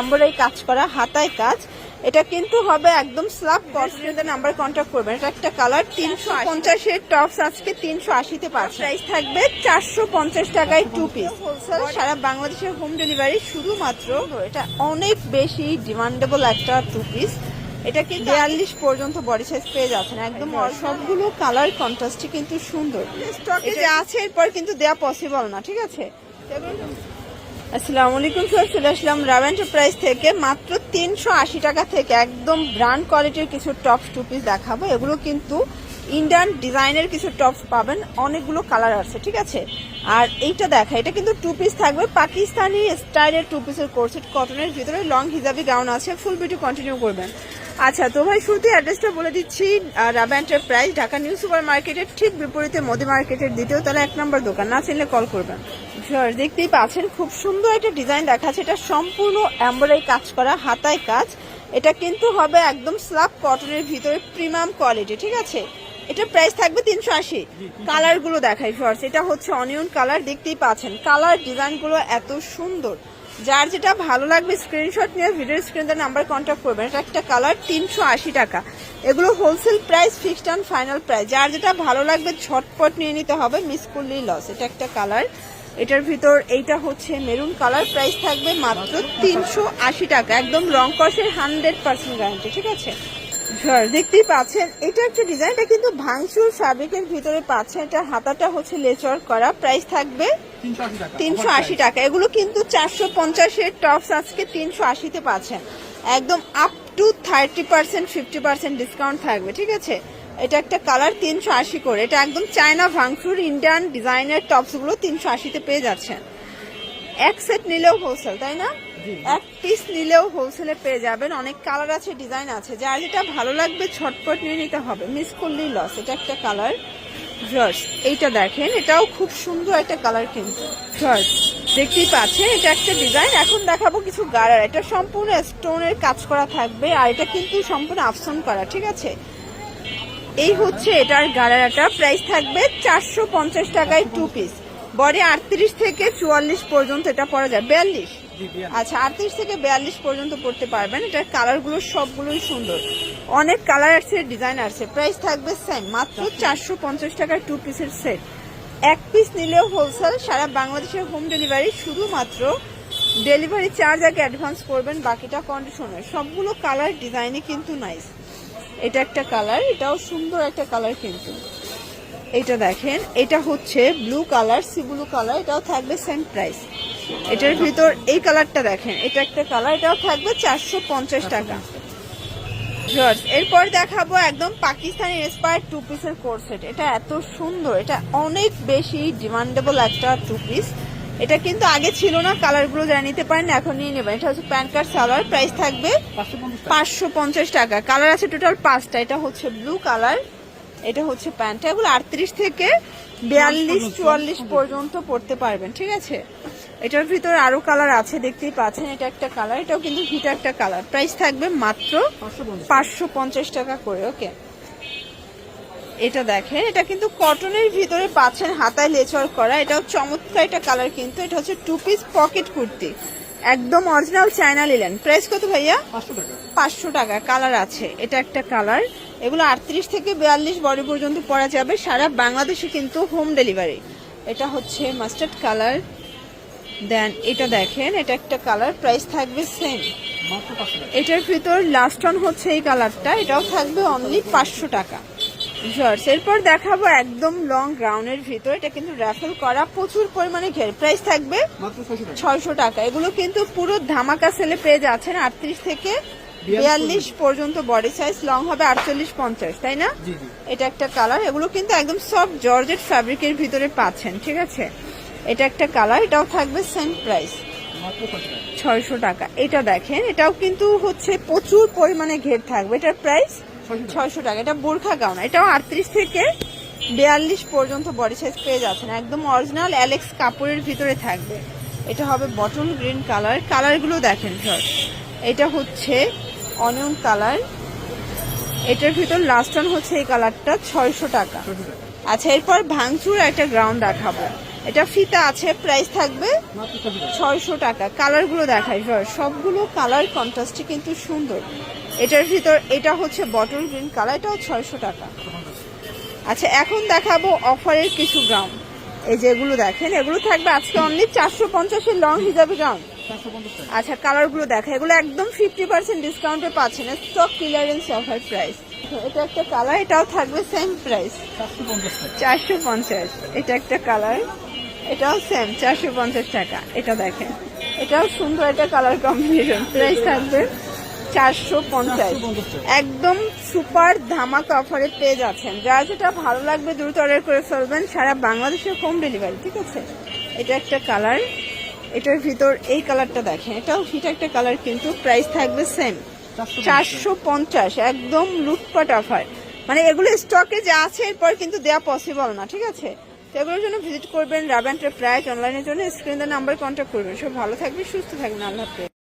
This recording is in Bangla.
এমব্রয়ডারি কাজ করা হাতায় কাজ। এটা কিন্তু হবে একদম স্লাব কস্টুমের নাম্বার কন্ট্যাক্ট করবেন। এটা একটা কালার তিনশো পঞ্চাশের টপস আজকে তিনশো আশিতে পাচ্ছে প্রাইস থাকবে চারশো পঞ্চাশ টাকায় টু পিস হোলসেল সারা বাংলাদেশের হোম ডেলিভারি শুধুমাত্র এটা অনেক বেশি ডিমান্ডেবল একটা টু পিস এটা কিন্তু বিয়াল্লিশ পর্যন্ত বডি সাইজ পেয়ে যাচ্ছেন। একদম সবগুলো কালার কন্ট্রাস্টই কিন্তু সুন্দর। স্টকে যা আছে এরপর কিন্তু দেয়া পসিবল না ঠিক আছে? আসসালামু আলাইকুম স্যার চলে আসলাম রাভ এন্টারপ্রাইজ থেকে। মাত্র তিনশো আশি টাকা থেকে একদম ব্র্যান্ড কোয়ালিটির কিছু টপস টু পিস দেখাবো। এগুলো কিন্তু ইন্ডিয়ান ডিজাইনের কিছু টপস পাবেন। অনেকগুলো কালার আছে, ঠিক আছে? আর এইটা দেখা, এটা কিন্তু টু পিস থাকবে। পাকিস্তানি স্টাইলের টু পিসের কোর্সেট কটনের ভিতরে লং হিজাবি গাউন আছে। ফুল ভিডিও কন্টিনিউ করবেন। আচ্ছা তো ভাই শুরুতে অ্যাড্রেসটা বলে দিচ্ছি। Rav enterprise Dhaka new super মার্কেটের ঠিক বিপরীতে মোদি মার্কেটের দ্বিতীয় তলা এক নম্বর দোকান। না চিনলে কল করবেন। Viewers, দেখতেই পাচ্ছেন খুব সুন্দর একটা ডিজাইন দেখাচ্ছে এটা সম্পূর্ণ এমব্রয়ডারি কাজ করা হাতায় কাজ। এটা কিন্তু হবে একদম স্লাব কটনের ভিতরে প্রিমিয়াম কোয়ালিটি ঠিক আছে? এটা প্রাইস থাকবে তিনশো আশি। কালারগুলো দেখাই ফার্স এটা হচ্ছে অনিয়ন কালার দেখতেই পাচ্ছেন। কালার ডিজাইনগুলো এত সুন্দর। যার যেটা ভালো লাগবে স্ক্রিনশট নিয়ে ভিডিও স্ক্রিনের নাম্বার কন্ট্যাক্ট করবেন। এটা একটা কালার তিনশো আশি টাকা। এগুলো wholesale price fixed and final price যার যেটা ভালো লাগবে ঝটপট নিয়ে নিতে হবে মিস করলেই লস এটা একটা কালার। এটার ভিতর এইটা হচ্ছে মেরুন কালার প্রাইস থাকবে মাত্র তিনশো আশি টাকা। একদম রং কষের হান্ড্রেড পার্সেন্ট গ্যারান্টি ঠিক আছে? দেখতেই পাচ্ছেন এটা একটা ডিজাইন এটা কিন্তু ভাঙচুর ফ্যাব্রিকের ভিতরে পাচ্ছেন। এটা হাতাটা হচ্ছে লেচর করা প্রাইস থাকবে তিনশো আশি টাকা এগুলো কিন্তু চারশো পঞ্চাশের টপস আজকে তিনশো আশিতে পাচ্ছেন। একদম up to thirty percent fifty percent discount থাকবে ঠিক আছে? এটা একটা কালার তিনশো আশি করে। এটা একদম চায়না ভাঙচুর ইন্ডিয়ান ডিজাইনের টপসগুলো তিনশো আশিতে পেয়ে যাচ্ছেন। এক সেট নিলেও হোলসেল তাই না? এক পিস নিলেও হোলসেলে পেয়ে যাবেন। অনেক কালার আছে ডিজাইন আছে। যার যেটা ভালো লাগবে ছটপট নিয়ে নিতে হবে। মিস করলেই লস এটা একটা কালার জর্জ এইটা দেখেন। এটাও খুব সুন্দর একটা কালার কিন্তু জর্জ দেখতেই পাচ্ছেন? এটা একটা ডিজাইন এখন দেখাবো কিছু গাড়ার এটা সম্পূর্ণ স্টোনের কাজ করা থাকবে। আর এটা কিন্তু সম্পূর্ণ আফসন করা ঠিক আছে? এই হচ্ছে এটার গাড়ারাটা। প্রাইস থাকবে চারশো পঞ্চাশ টাকায় টু পিস বডি আটত্রিশ থেকে চুয়াল্লিশ পর্যন্ত এটা পরা যায়। বিয়াল্লিশ? আচ্ছা আটত্রিশ থেকে বিয়াল্লিশ পর্যন্ত পড়তে পারবেন। এটার কালারগুলো সবগুলোই সুন্দর। অনেক কালার আছে ডিজাইন আছে প্রাইস থাকবে সেম মাত্র চারশো পঞ্চাশ টাকার টু পিসের সেট এক পিস নিলেও হোলসেল সারা বাংলাদেশের হোম ডেলিভারি শুধুমাত্র ডেলিভারি চার্জ আগে অ্যাডভান্স করবেন, বাকিটা কন্ডিশনের সবগুলো কালার ডিজাইনই কিন্তু নাইস এটা একটা কালার, এটাও সুন্দর একটা কালার কিন্তু। এটা দেখেন, এটা হচ্ছে blue colour sea blue colour এটাও থাকবে সেম প্রাইস এটার ভিতর এই কালারটা দেখেন, এটা একটা কালার, এটাও থাকবে চারশো পঞ্চাশ টাকা। এরপর দেখাবো একদম পাকিস্তানি ইন্সপায়ার টু পিসের কোর্সেট এটা এত সুন্দর, এটা অনেক বেশি ডিমান্ডেবল একটা টু পিস এটা কিন্তু আগে ছিল না কালারগুলো যারা নিতে পারেন এখন নিয়ে নেবেন। এটা হচ্ছে প্যান কার্ড সালোয়ার প্রাইস থাকবে পাঁচশো পঞ্চাশ টাকা। কালার আছে টোটাল পাঁচটা এটা হচ্ছে ব্লু কালার এটা হচ্ছে প্যান্টটা এগুলো আটত্রিশ থেকে বিয়াল্লিশ চুয়াল্লিশ পর্যন্ত পড়তে পারবেন ঠিক আছে? এটার ভিতরে আরও কালার আছে দেখতেই পাচ্ছেন এটা একটা কালার এটাও কিন্তু হিট একটা কালার প্রাইস থাকবে মাত্র পাঁচশো পঞ্চাশ। টাকা করে ওকে এটা দেখেন এটা কিন্তু কটনের ভিতরে পাচ্ছেন হাতায় লেচর করা। এটাও চমৎকার একটা কালার কিন্তু এটা হচ্ছে টু পিস পকেট কুর্তি। একদম অরিজিনাল চায়না লিলেন প্রাইস কত ভাইয়া? পাঁচশো টাকা। কালার আছে। এটা একটা কালার এগুলো আটত্রিশ থেকে বিয়াল্লিশ বডি পর্যন্ত পরা যাবে সারা বাংলাদেশে কিন্তু হোম ডেলিভারি এটা হচ্ছে মাস্টার্ড কালার দেন এটা দেখেন এটা একটা কালার প্রাইস থাকবে সেম এটার ভিতর লাস্ট অন হচ্ছে এই কালারটা এটাও থাকবে অনলি পাঁচশো টাকা। জর্জ এরপর দেখাবো একদম লং গ্রাউন্ডের ভিতর। এটা কিন্তু র্যাফেল করা প্রচুর পরিমাণে ঘের। প্রাইস থাকবে ছয়শো টাকা। এগুলো কিন্তু পুরো ধামাকা সেলে পেয়ে যাচ্ছেন আটত্রিশ থেকে বিয়াল্লিশ পর্যন্ত। বডি সাইজ লং হবে আটচল্লিশ পঞ্চাশ তাই না? এটা একটা কালার এগুলো কিন্তু একদম সব জর্জেট ফ্যাব্রিকের ভিতরে পাচ্ছেন ঠিক আছে? এটা একটা কালার এটাও থাকবে সেম প্রাইস ছয়শো টাকা। এটা দেখেন এটাও কিন্তু হচ্ছে প্রচুর পরিমাণে ঘের থাকবে। এটার প্রাইস ছয়শো টাকা। এটা বোরখা গাউন। এটাও আটত্রিশ থেকে বিয়াল্লিশ পর্যন্ত বডি সাইজ পেয়ে যাচ্ছেন। একদম অরিজিনাল অ্যালেক্স কাপড়ের ভিতরে থাকবে। এটা হবে বটল গ্রিন কালার কালারগুলো দেখেন সর এটা হচ্ছে অনিয়ন কালার এটার ভিতর লাস্ট হচ্ছে এই কালারটা ছয়শো টাকা। আচ্ছা এরপর ভাঙচুর একটা গ্রাউন্ড দেখাবো। এটা ফিতা আছে প্রাইস থাকবে ছয়শো টাকা। কালারগুলো দেখাই সবগুলো কালার কন্ট্রাস্টে কিন্তু সুন্দর। এটার ভিতর, এটা হচ্ছে বটল গ্রিন কালার এটাও ছয়শো টাকা। আচ্ছা এখন দেখাবো অফারের কিছু গাউন এই যেগুলো দেখেন, এগুলো থাকবে আজকে অনলি চারশো পঞ্চাশের লং হিসাবে টাকা আচ্ছা কালারগুলো দেখা এগুলো একদম ফিফটি পার্সেন্ট ডিসকাউন্টে পাচ্ছেন স্টক ক্লিয়ারেন্স অফার প্রাইস এটা একটা কালার এটাও থাকবে সেম প্রাইস চারশো পঞ্চাশ, এটা একটা কালার এটাও সেম চারশো পঞ্চাশ টাকা, এটা দেখেন। এটাও সুন্দর একটা কালার কম্বিনেশন প্রাইস থাকবে চারশো পঞ্চাশ। একদম সুপার ধামাকা অফারে পেয়ে যাচ্ছেন। যা যেটা ভালো লাগবে, দ্রুত অর্ডার করে ফেলবেন সারা বাংলাদেশের হোম ডেলিভারি ঠিক আছে? এটা একটা কালার এটার ভিতর এই কালারটা দেখেন। এটাও হিট একটা কালার কিন্তু প্রাইস থাকবে সেম চারশো পঞ্চাশ, একদম লুটপাট অফার মানে এগুলো স্টকে যা আছে এরপর কিন্তু দেওয়া পসিবল না, ঠিক আছে? তো এগুলোর জন্য ভিজিট করবেন রাবেন্টের প্রাইস অনলাইনের জন্য স্ক্রিনের নাম্বার কন্ট্যাক্ট করবেন। সব ভালো থাকবে সুস্থ থাকবেন। আল্লাহ